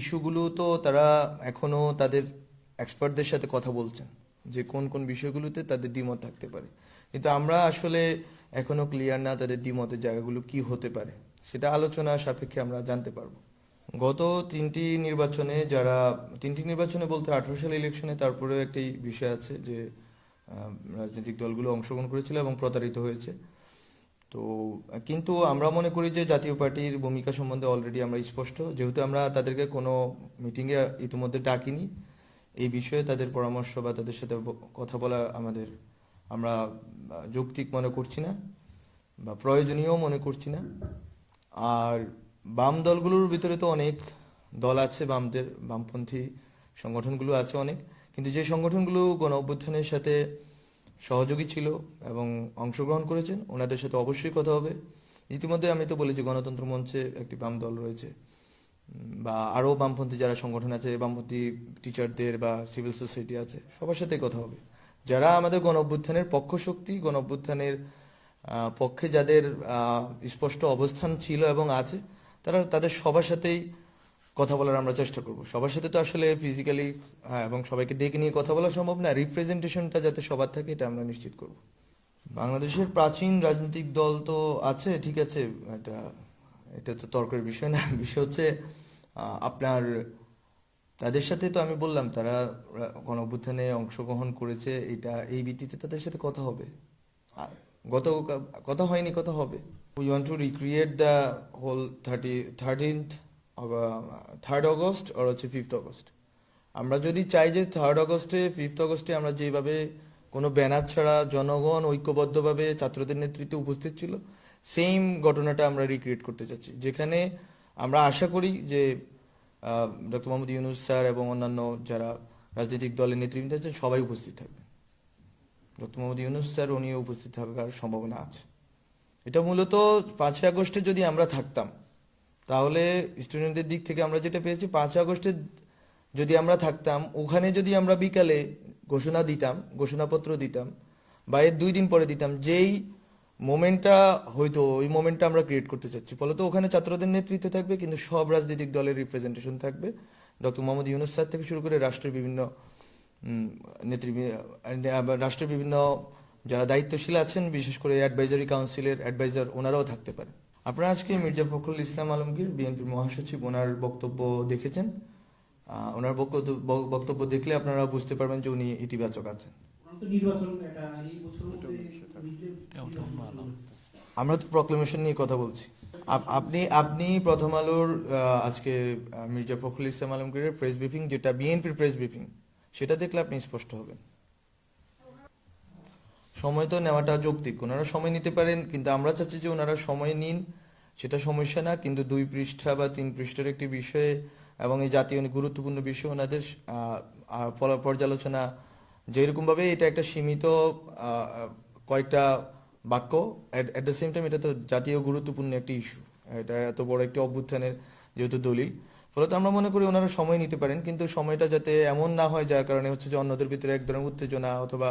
ইস্যুগুলো তো তারা এখনও তাদের এক্সপার্টদের সাথে কথা বলছেন যে কোন কোন বিষয়গুলোতে তাদের দ্বিমত থাকতে পারে। কিন্তু আমরা আসলে এখনও ক্লিয়ার না তাদের দ্বিমতের জায়গাগুলো কি হতে পারে, সেটা আলোচনা সাপেক্ষে আমরা জানতে পারব। গত তিনটি নির্বাচনে যারা, তিনটি নির্বাচনে বলতে আঠারো সাল ইলেকশনে তারপরে একটি বিষয় আছে যে রাজনৈতিক দলগুলো অংশগ্রহণ করেছিল এবং প্রতারিত হয়েছে। তো, কিন্তু আমরা মনে করি যে জাতীয় পার্টির ভূমিকা সম্বন্ধে অলরেডি আমরা স্পষ্ট। যেহেতু আমরা তাদেরকে কোনো মিটিংয়ে ইতিমধ্যে ডাকিনি, এই বিষয়ে তাদের পরামর্শ বা তাদের সাথে কথা বলা আমাদের, আমরা যৌক্তিক মনে করছি না বা প্রয়োজনীয় মনে করছি না। আর বাম দলগুলোর ভিতরে তো অনেক দল আছে, বামদের, বামপন্থী সংগঠনগুলো আছে অনেক। কিন্তু যে সংগঠনগুলো গণ অভ্যুত্থানের সাথে সহযোগী ছিল এবং অংশগ্রহণ করেছেন। ওনাদের সাথে অবশ্যই কথা হবে। ইতিমধ্যে আমি তো বলেছি, গণতন্ত্র মঞ্চে একটি বাম দল রয়েছে। বা আরও বামপন্থী যারা সংগঠন আছে, বামপন্থী টিচারদের বা সিভিল সোসাইটি আছে, সবার সাথে কথা হবে। যারা আমাদের গণ অভ্যুত্থানের পক্ষ শক্তি গণ অভ্যুত্থানের পক্ষে যাদের স্পষ্ট অবস্থান ছিল এবং আছে, তারা, তাদের সবার সাথেই কথা বলার আমরা চেষ্টা করব। সবার সাথে তো আসলে ফিজিক্যালি হ্যাঁ এবং সবাইকে ডেকে নিয়ে কথা বলা সম্ভব না। রিপ্রেজেন্টেশনটা যাতে সবার থাকে, এটা আমরা নিশ্চিত করব। বাংলাদেশের প্রাচীন রাজনৈতিক দল তো আছে, ঠিক আছে। এটা এটা তো তর্কের বিষয় না। বিষয় হচ্ছে আপনার, তাদের সাথে তো আমি বললাম, তারা গণ অভ্যুত্থানে অংশগ্রহণ করেছে, এটা, এই ভিত্তিতে তাদের সাথে কথা হবে। আর গত, কথা হয়নি, কথা হবে। We want to recreate the whole thirty thirteenth third August আর হচ্ছে ফিফথ অগস্ট আমরা যদি চাই যে থার্ড অগস্টে ফিফথ অগস্টে আমরা যেভাবে কোনো ব্যানার ছাড়া জনগণ ঐক্যবদ্ধভাবে ছাত্রদের নেতৃত্বে উপস্থিত ছিল সেম ঘটনাটা আমরা রিক্রিয়েট করতে চাচ্ছি। যেখানে আমরা আশা করি যে ডক্টর মোহাম্মদ ইউনুস স্যার এবং অন্যান্য যারা রাজনৈতিক দলের নেতৃবৃন্দ আছেন, সবাই উপস্থিত থাকবেন। ডক্টর মোহাম্মদ ইউনুস স্যার উনিও উপস্থিত থাকার সম্ভাবনা আছে। এটা মূলত পাঁচই আগস্টে যদি আমরা থাকতাম তাহলে স্টুডেন্টদের দিক থেকে আমরা যেটা পেয়েছি পাঁচ আগস্টে যদি আমরা থাকতাম ওখানে যদি আমরা বিকালে ঘোষণা দিতাম ঘোষণাপত্র দিতাম বা এর দুই দিন পরে দিতাম যেই মোমেন্টটা হয়তো ওই মোমেন্টটা আমরা ক্রিয়েট করতে চাচ্ছি। ফলত ওখানে ছাত্রদের নেতৃত্বে থাকবে কিন্তু সব রাজনৈতিক দলের রিপ্রেজেন্টেশন থাকবে। ডক্টর মোহাম্মদ ইউনুস স্যার থেকে শুরু করে রাষ্ট্রের বিভিন্ন উম, নেতৃ রাষ্ট্রের বিভিন্ন যারা দায়িত্বশীল আছেন বিশেষ করে অ্যাডভাইজারি কাউন্সিলের অ্যাডভাইজার ওনারাও থাকতে পারে। আপনারা আজকে মির্জা ফখরুল ইসলাম আলমগীর বিএনপির মহাসচিব ওনার বক্তব্য দেখেছেন। ওনার বক্তব্য বক্তব্য দেখলে আপনারা বুঝতে পারবেন যে উনি ইতিবাচক আছেন। আমরা তো নির্বাচন এটা এই বছর আমরা তো প্রক্লেমেশন নিয়ে কথা বলছি। আপনি আপনি প্রথম আলোর আজকে মির্জা ফখরুল ইসলাম আলমগীরের প্রেস ব্রিফিং যেটা বিএনপির প্রেস ব্রিফিং সেটা দেখলে আপনি স্পষ্ট হবেন। সময় তো নেওয়াটা যৌক্তিক। ওনারা সময় নিতে পারেন, কিন্তু আমরা চাচ্ছি যে ওনারা সময় নিন, সেটা সমস্যা না, কিন্তু দুই পৃষ্ঠা বা তিন পৃষ্ঠার একটি বিষয়ে এবং এই জাতীয় গুরুত্বপূর্ণ বিষয় ওনাদের পর্যালোচনা যেরকমভাবে এটা একটা সীমিত কয়েকটা বাক্য অ্যাট দ্য সেম টাইম এটা তো জাতীয় গুরুত্বপূর্ণ একটি ইস্যু এটা এত বড় একটি অভ্যুত্থানের যেহেতু দলিল। ফলত আমরা মনে করি ওনারা সময় নিতে পারেন, কিন্তু সময়টা যাতে এমন না হয় যার কারণে হচ্ছে যে অন্যদের ভিতরে এক ধরনের উত্তেজনা অথবা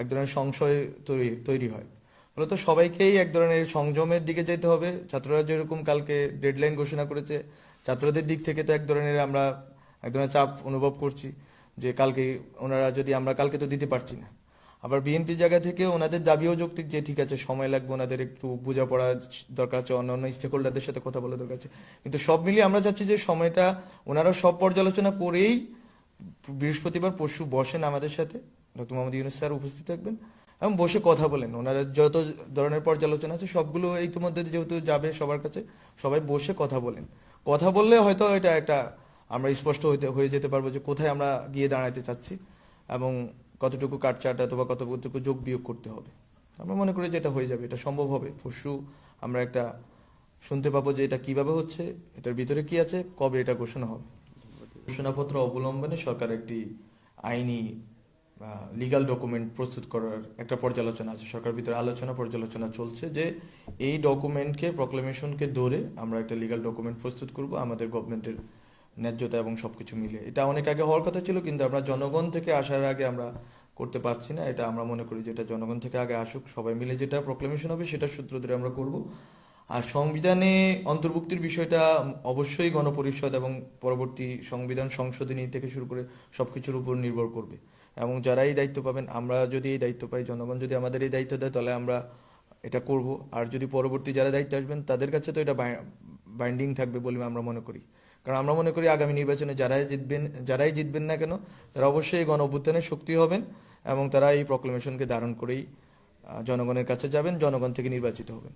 এক ধরনের সংশয় তৈরি তৈরি হয়। ফলত সবাইকেই এক ধরনের সংযমের দিকে যেতে হবে। ছাত্ররা যেরকম কালকে ডেডলাইন ঘোষণা করেছে, ছাত্রদের দিক থেকে তো এক ধরনের আমরা এক ধরনের চাপ অনুভব করছি যে কালকে ওনারা যদি আমরা কালকে তো দিতে পারছি না। আবার বিএনপি জায়গা থেকে ওনাদের দাবিও যৌক্তিক যে ঠিক আছে, সময় লাগবে, ওনাদের একটু বোঝাপড়া দরকার আছে অন্য অন্য স্টেক হোল্ডারদের সাথে কথা বলা দরকার আছে। কিন্তু সব মিলিয়ে আমরা চাচ্ছি যে সময়টা ওনারা সব পর্যালোচনা করেই বৃহস্পতিবার পরশু বসেন আমাদের সাথে। ডক্টর মোহাম্মদ ইউনুস স্যার উপস্থিত থাকবেন। এবং বসে কথা বলেন। ওনারা যত ধরনের পর্যালোচনা আছে, সবগুলো ইতিমধ্যে যেহেতু যাবে সবার কাছে, সবাই বসে কথা বলেন। কথা বললে হয়তো এটা একটা আমরা স্পষ্ট হইতে, হয়ে যেতে পারব যে কোথায় আমরা গিয়ে দাঁড়াতে চাচ্ছি এবং কতটুকু কাটচাট অথবা কতটুকু যোগ বিয়োগ করতে হবে। আমরা মনে করি যে এটা হয়ে যাবে, এটা সম্ভব হবে। পরশু আমরা একটা শুনতে পাবো যে এটা কীভাবে হচ্ছে, এটার ভিতরে কি আছে, কবে এটা ঘোষণা হবে। ঘোষণাপত্র অবলম্বনে সরকার একটি আইনি লিগাল ডকুমেন্ট প্রস্তুত করার একটা পর্যালোচনা আছে। সরকার ভিতরে আলোচনা পর্যালোচনা চলছে যে এই ডকুমেন্টকে প্রক্লেমেশনকে ধরে আমরা একটা লিগাল ডকুমেন্ট প্রস্তুত করব, আমাদের গভর্নমেন্টের ন্যায্যতা এবং সবকিছু মিলে এটা অনেক আগে হওয়ার কথা ছিল, কিন্তু আমরা জনগণ থেকে আসার আগে আমরা করতে পারছি না। এটা আমরা মনে করি যেটা জনগণ থেকে আগে আসুক, সবাই মিলে যেটা প্রক্লেমেশন হবে সেটা সূত্র ধরে আমরা করব। আর সংবিধানে অন্তর্ভুক্তির বিষয়টা অবশ্যই গণপরিষদ এবং পরবর্তী সংবিধান সংশোধনী থেকে শুরু করে সবকিছুর উপর নির্ভর করবে। এবং যারা এই দায়িত্ব পাবেন, আমরা যদি এই দায়িত্ব পাই, জনগণ যদি আমাদের এই দায়িত্ব দেয়, তাহলে আমরা এটা করব। আর যদি পরবর্তী যারা দায়িত্ব আসবেন, তাদের কাছে তো এটা বাইন্ডিং থাকবে বলে আমরা মনে করি। কারণ আমরা মনে করি আগামী নির্বাচনে যারাই জিতবেন যারাই জিতবেন না কেন, তারা অবশ্যই গণ অভ্যুত্থানের শক্তি হবেন এবং তারা এই প্রক্লেমেশনকে ধারণ করেই জনগণের কাছে যাবেন, জনগণ থেকে নির্বাচিত হবেন।